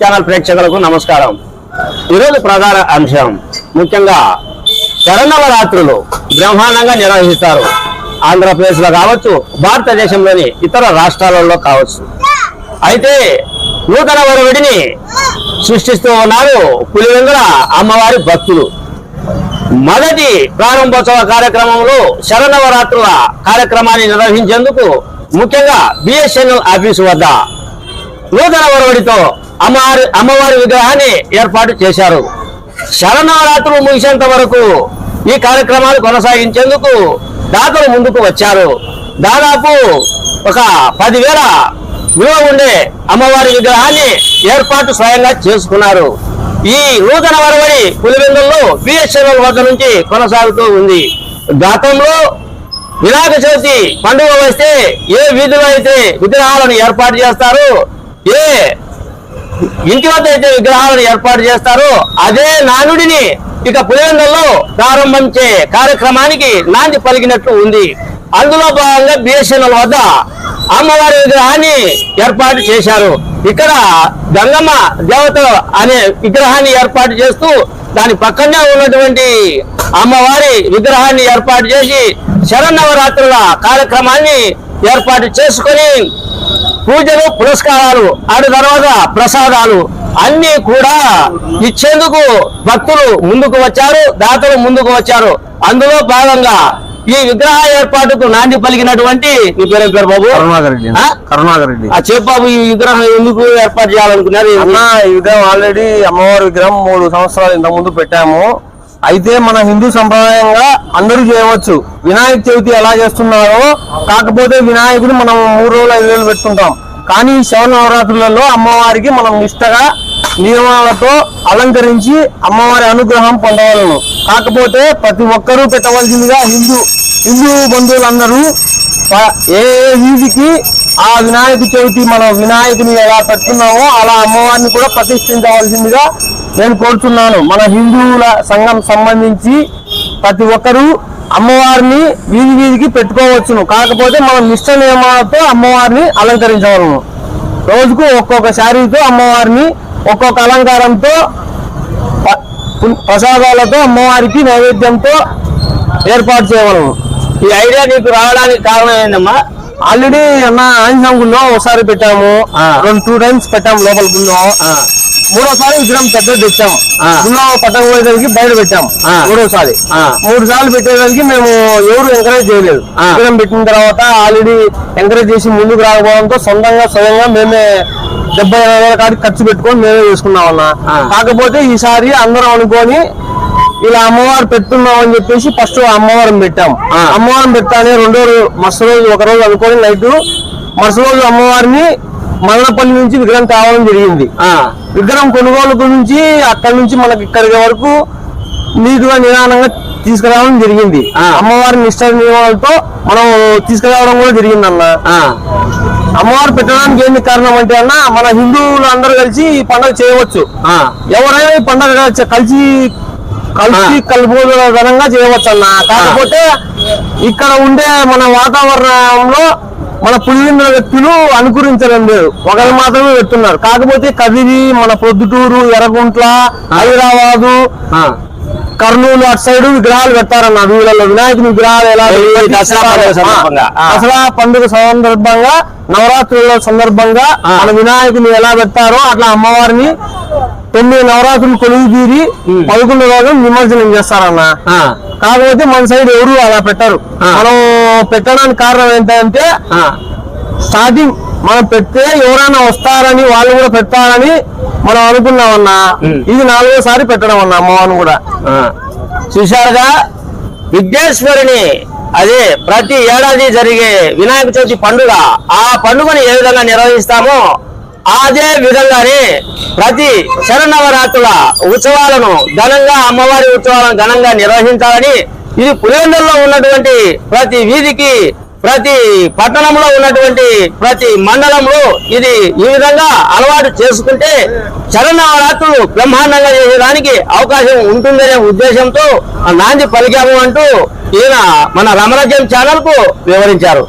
Channel ప్రేక్షకులకు నమస్కారం. ఈరోజు ప్రధాన అంశం ముఖ్యంగా శరణవరాత్రులు బ్రహ్మాండంగా నిర్వహిస్తారు. ఆంధ్రప్రదేశ్లో కావచ్చు భారతదేశంలోని ఇతర రాష్ట్రాలలో కావచ్చు. అయితే నూతన వరవిడిని సృష్టిస్తూ ఉన్నారు పులివెంగుల అమ్మవారి భక్తులు. మొదటి ప్రారంభోత్సవ కార్యక్రమంలో శరణవరాత్రుల కార్యక్రమాన్ని నిర్వహించేందుకు ముఖ్యంగా బిఎస్ఎన్ఎల్ ఆఫీసు వద్ద నూతన వరవడితో అమ్మవారి అమ్మవారి విగ్రహాన్ని ఏర్పాటు చేశారు. శరణవరాత్రులు ముగిసేంత వరకు ఈ కార్యక్రమాలు కొనసాగించేందుకు దాతలు ముందుకు వచ్చారు. దాదాపు ఒక పదివేల విలువ ఉండే అమ్మవారి విగ్రహాన్ని ఏర్పాటు స్వయంగా చేసుకున్నారు. ఈ నూతన వరవడి పులివెందుల్లో బిఎస్ఎన్ఎల్ వద్ద నుంచి కొనసాగుతూ ఉంది. గతంలో వినాయక చవితి పండుగ వస్తే ఏ వీధిలో అయితే విగ్రహాలను ఏర్పాటు చేస్తారు ఏ ఇంటి వద్ద అయితే విగ్రహాలను ఏర్పాటు చేస్తారు. అదే నానుడిని ఇక పులివెందుల్లో ప్రారంభించే కార్యక్రమానికి నాంది పలికినట్లు ఉంది. అందులో భాగంగా బిఎస్ఎన్ఎల్ వద్ద అమ్మవారి విగ్రహాన్ని ఏర్పాటు చేశారు. ఇక్కడ గంగమ్మ దేవత అనే విగ్రహాన్ని ఏర్పాటు చేస్తూ దాని పక్కనే ఉన్నటువంటి అమ్మవారి విగ్రహాన్ని ఏర్పాటు చేసి శరన్నవరాత్రుల కార్యక్రమాన్ని ఏర్పాటు చేసుకొని పూజలు పురస్కారాలు ఆడి తర్వాత ప్రసాదాలు అన్ని కూడా ఇచ్చేందుకు భక్తులు ముందుకు వచ్చారు దాతలు ముందుకు వచ్చారు. అందులో భాగంగా ఈ విగ్రహ ఏర్పాటుకు నాంది పలికినటువంటి నీ పేరు పేరు బాబు? కరుణాకర్ రెడ్డి ఆ? కరుణాకర్ రెడ్డి. ఆ చెప్పు బాబు ఈ విగ్రహం ఎందుకు ఏర్పాటు చేయాలనుకున్నారు? ఈ విగ్రహం ఆల్రెడీ అమ్మవారి విగ్రహం మూడు సంవత్సరాలు ఇంత ముందు పెట్టాము. అయితే మన హిందూ సంప్రదాయంగా అందరూ చేయవచ్చు. వినాయక చవితి ఎలా చేస్తున్నారో కాకపోతే వినాయకుడు మనం మూడు రోజులు ఐదు రోజులు పెట్టుకుంటాం. కానీ ఈ శవ నవరాత్రులలో అమ్మవారికి మనం నిష్టగా నియమాలతో అలంకరించి అమ్మవారి అనుగ్రహం పొందవలను. కాకపోతే ప్రతి ఒక్కరూ పెట్టవలసిందిగా హిందూ హిందూ బంధువులందరూ ఏ ఏ వీధికి ఆ వినాయక చవితి మనం వినాయకుని ఎలా పెట్టుకున్నామో అలా అమ్మవారిని కూడా ప్రతిష్ఠించవలసిందిగా నేను కోరుతున్నాను మన హిందువుల సంఘం సంబంధించి ప్రతి ఒక్కరూ అమ్మవారిని వీధి వీధికి పెట్టుకోవచ్చును. కాకపోతే మనం నిష్ట నియమాలతో అమ్మవారిని అలంకరించవలను. రోజుకు ఒక్కొక్క శారీతో అమ్మవారిని ఒక్కొక్క అలంకారంతో ప్రసాదాలతో అమ్మవారికి నైవేద్యంతో ఏర్పాటు చేయవలను. ఈ ఐడియా నీకు రావడానికి కారణం ఏందమ్మా? ఆల్రెడీ అన్న ఆంజనేయ గుళ్ళో ఒకసారి పెట్టాము. రెండు టూ టైమ్స్ పెట్టాము లోపల గుళ్ళో. మూడోసారి విగ్రహం పెద్దది తెచ్చాము. గుళ్ళో పట్టకపోయేదానికి బయట పెట్టాము. మూడోసారి. మూడు సార్లు పెట్టేదానికి మేము ఎవరు ఎంకరేజ్ చేయలేదు. విగ్రహం పెట్టిన తర్వాత ఆల్రెడీ ఎంకరేజ్ చేసి ముందుకు రాకపోవడంతో సొంతంగా స్వయంగా మేమే డెబ్బై వేల కాడికి ఖర్చు పెట్టుకొని మేమే చేసుకున్నాం అన్న. కాకపోతే ఈసారి అందరం అనుకొని ఇలా అమ్మవారు పెట్టున్నాం అని చెప్పేసి ఫస్ట్ అమ్మవారిని పెట్టాం ఆ. అమ్మవారిని పెట్టాలి రెండో రోజు మరుసటి రోజు ఒక రోజు అనుకొని నైట్ మరుసటి రోజు అమ్మవారిని మదనపల్లి నుంచి విగ్రహం తేవడం జరిగింది. ఆ, విగ్రహం కొనుగోలు గురించి అక్కడి నుంచి మనకి ఇక్కడికి వరకు నీటుగా నిదానంగా తీసుకురావడం జరిగింది. అమ్మవారి నిష్ట నియమాలతో మనం తీసుకురావడం కూడా జరిగింది అన్న అమ్మవారు పెట్టడానికి ఏంటి కారణం అంటే అన్న మన హిందువులు అందరూ కలిసి ఈ పండుగ చేయవచ్చు. ఆ, ఎవరైనా ఈ పండుగ కలిసి కలిసి ఆ. కలుపుకోదనంగా చేయవచ్చు అన్న కాకపోతే ఇక్కడ ఉండే మన వాతావరణంలో మన పులివిందుల వ్యక్తులు అనుకరించడం లేదు ఒకరు మాత్రమే పెడుతున్నారు కాకపోతే కదిరి మన పొద్దుటూరు ఎర్రగుంట్ల హైదరాబాదు. కర్నూలు అటు సైడ్ విగ్రహాలు పెడతారన్న వీళ్ళలో వినాయకుని విగ్రహాలు ఎలా దసరా పండుగ సందర్భంగా. నవరాత్రుల సందర్భంగా. మన వినాయకుని ఎలా పెడతారో అట్లా అమ్మవారిని తొమ్మిది నవరాత్రులు కొలువు తీరి పదకొండు రోజులు నిమజ్జనం చేస్తారన్న. కాకపోతే మన సైడ్ ఎవరు అలా పెట్టరు. మనం పెట్టడానికి కారణం ఏంటంటే స్టార్టింగ్ మనం పెడితే ఎవరైనా వస్తారని వాళ్ళు కూడా పెడతారని మనం అనుకున్నామన్నా. ఇది నాలుగోసారి పెట్టడం అన్న అమ్మవారిని కూడా. చూశారుగా? విఘ్నేశ్వరుని అదే ప్రతి ఏడాది జరిగే వినాయక చవితి పండుగ ఆ పండుగని ఏ విధంగా నిర్వహిస్తామో అదే విధంగానే ప్రతి శరణవరాత్రుల ఉత్సవాలను ఘనంగా అమ్మవారి ఉత్సవాలను ఘనంగా నిర్వహించాలని ఇది పులివెందుల్లో ఉన్నటువంటి ప్రతి వీధికి ప్రతి పట్టణంలో ఉన్నటువంటి ప్రతి మండలంలో ఇది ఈ విధంగా అలవాటు చేసుకుంటే శరణవరాత్రులు బ్రహ్మాండంగా చేయడానికి అవకాశం ఉంటుందనే ఉద్దేశంతో ఆ నాంది పలికాము అంటూ ఈయన మన రమరాజ్యం ఛానల్కు వివరించారు.